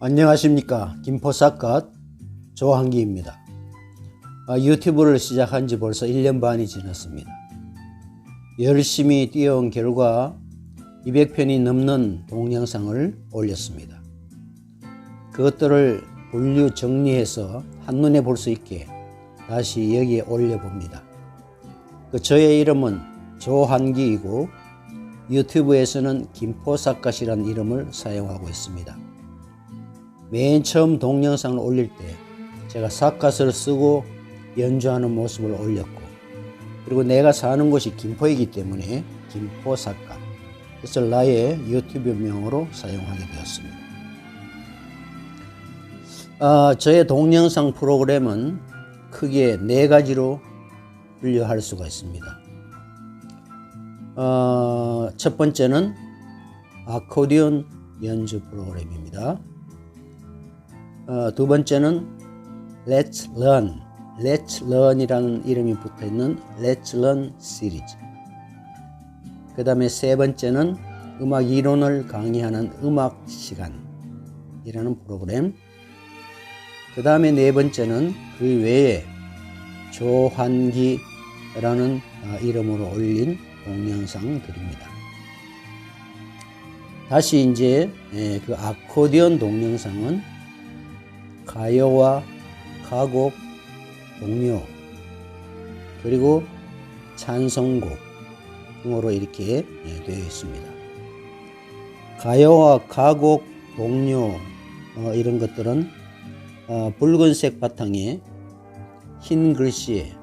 안녕하십니까 김포사컷 조한기입니다. 아, 유튜브를 시작한 지 벌써 1년 반이 지났습니다. 열심히 뛰어온 결과 200편이 넘는 동영상을 올렸습니다. 그것들을 분류 정리해서 한눈에 볼 수 있게 다시 여기에 올려봅니다. 그 저의 이름은 조한기이고 유튜브에서는 김포사컷이라는 이름을 사용하고 있습니다. 맨 처음 동영상을 올릴 때 제가 삿갓을 쓰고 연주하는 모습을 올렸고 그리고 내가 사는 곳이 김포이기 때문에 김포 삿갓 그래서 나의 유튜브 명으로 사용하게 되었습니다. 아, 저의 동영상 프로그램은 크게 네 가지로 분류할 수가 있습니다. 어, 첫 번째는 아코디언 연주 프로그램입니다. 어, 두 번째는 Let's Learn, Let's Learn이라는 이름이 붙어 있는 Let's Learn 시리즈. 그 다음에 세 번째는 음악 이론을 강의하는 음악 시간이라는 프로그램. 그 다음에 네 번째는 그 외에 조환기라는 아, 이름으로 올린 동영상들입니다. 다시 이제 예, 그 아코디언 동영상은 가요와 가곡, 동요, 그리고 찬송곡 등으로 이렇게 예, 되어 있습니다. 가요와 가곡, 동요 어, 이런 것들은 어, 붉은색 바탕에 흰 글씨의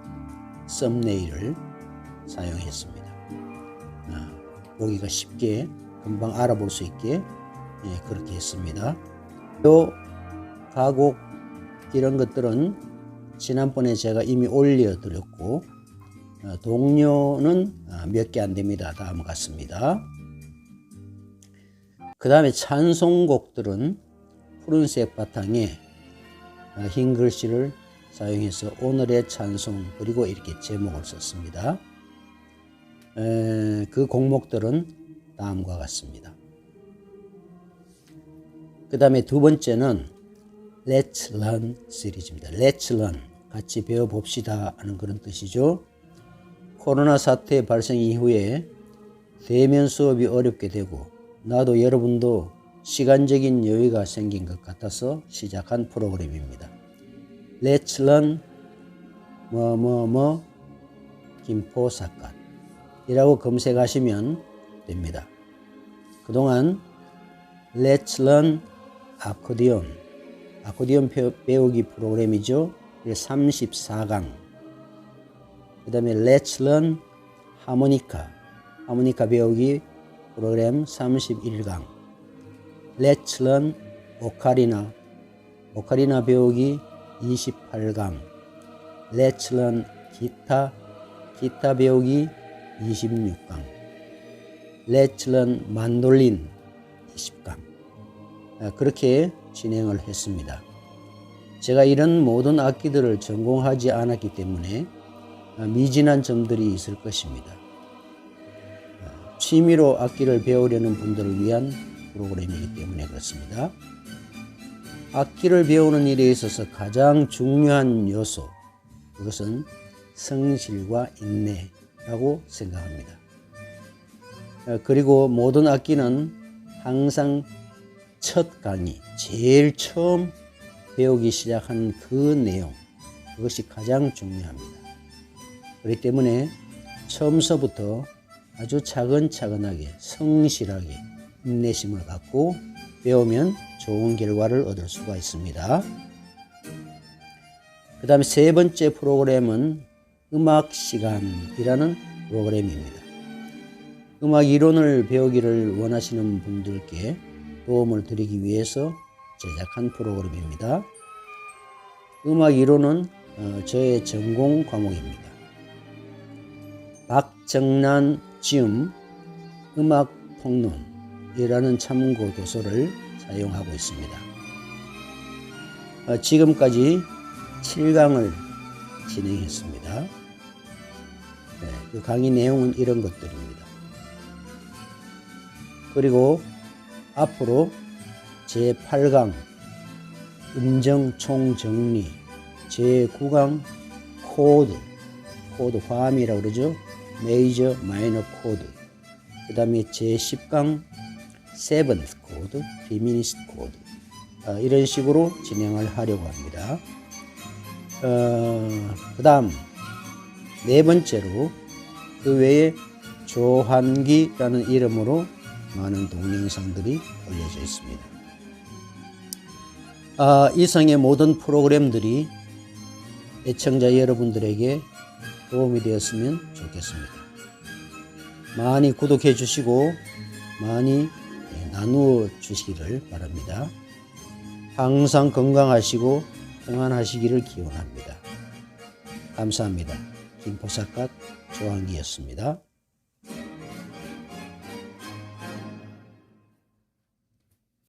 썸네일을 사용했습니다. 아, 보기가 쉽게 금방 알아볼 수 있게 예, 그렇게 했습니다. 요 가곡 이런 것들은 지난번에 제가 이미 올려드렸고 어, 동료는 아, 몇개 안 됩니다. 다음 같습니다. 그 다음에 찬송곡들은 푸른색 바탕에 아, 흰 글씨를 사용해서 오늘의 찬송 그리고 이렇게 제목을 썼습니다. 에, 그 곡목들은 다음과 같습니다. 그 다음에 두 번째는 Let's Learn 시리즈입니다. Let's Learn 같이 배워봅시다 하는 그런 뜻이죠. 코로나 사태 발생 이후에 대면 수업이 어렵게 되고 나도 여러분도 시간적인 여유가 생긴 것 같아서 시작한 프로그램입니다. Let's Learn 뭐 뭐 뭐 김포 사건 이라고 검색하시면 됩니다. 그동안 Let's Learn 아코디언 아코디언 배우기 프로그램이죠. 34강. 그 다음에 Let's Learn 하모니카. 하모니카 배우기 프로그램 31강. Let's Learn 오카리나. 오카리나 배우기 28강. Let's Learn 기타. 기타 배우기 26강. Let's Learn 만돌린 20강. 그렇게 진행을 했습니다. 제가 이런 모든 악기들을 전공하지 않았기 때문에 미진한 점들이 있을 것입니다. 취미로 악기를 배우려는 분들을 위한 프로그램이기 때문에 그렇습니다. 악기를 배우는 일에 있어서 가장 중요한 요소, 그것은 성실과 인내라고 생각합니다. 그리고 모든 악기는 항상 첫 강의, 제일 처음 배우기 시작한 그 내용, 그것이 가장 중요합니다. 그렇기 때문에 처음서부터 아주 차근차근하게 성실하게 인내심을 갖고 배우면 좋은 결과를 얻을 수가 있습니다. 그 다음에 세 번째 프로그램은 음악 시간이라는 프로그램입니다. 음악 이론을 배우기를 원하시는 분들께 도움을 드리기 위해서 제작한 프로그램입니다. 음악 이론은 어, 저의 전공 과목입니다. 박정란 지음 음악 폭론 이라는 참고 도서를 사용하고 있습니다. 어, 지금까지 7강을 진행했습니다. 네, 그 강의 내용은 이런 것들입니다. 그리고 앞으로 제8강 음정 총정리 제9강 코드 코드 화음이라고 그러죠 메이저 마이너 코드 그 다음에 제10강 세븐스 코드 디미니스트 코드 아, 이런 식으로 진행을 하려고 합니다 어, 그 다음 네 번째로 그 외에 조한기라는 이름으로 많은 동영상들이 올려져 있습니다. 아, 이상의 모든 프로그램들이 애청자 여러분들에게 도움이 되었으면 좋겠습니다. 많이 구독해 주시고 많이 예, 나누어 주시기를 바랍니다. 항상 건강하시고 평안하시기를 기원합니다. 감사합니다. 김포사갓 조항기였습니다.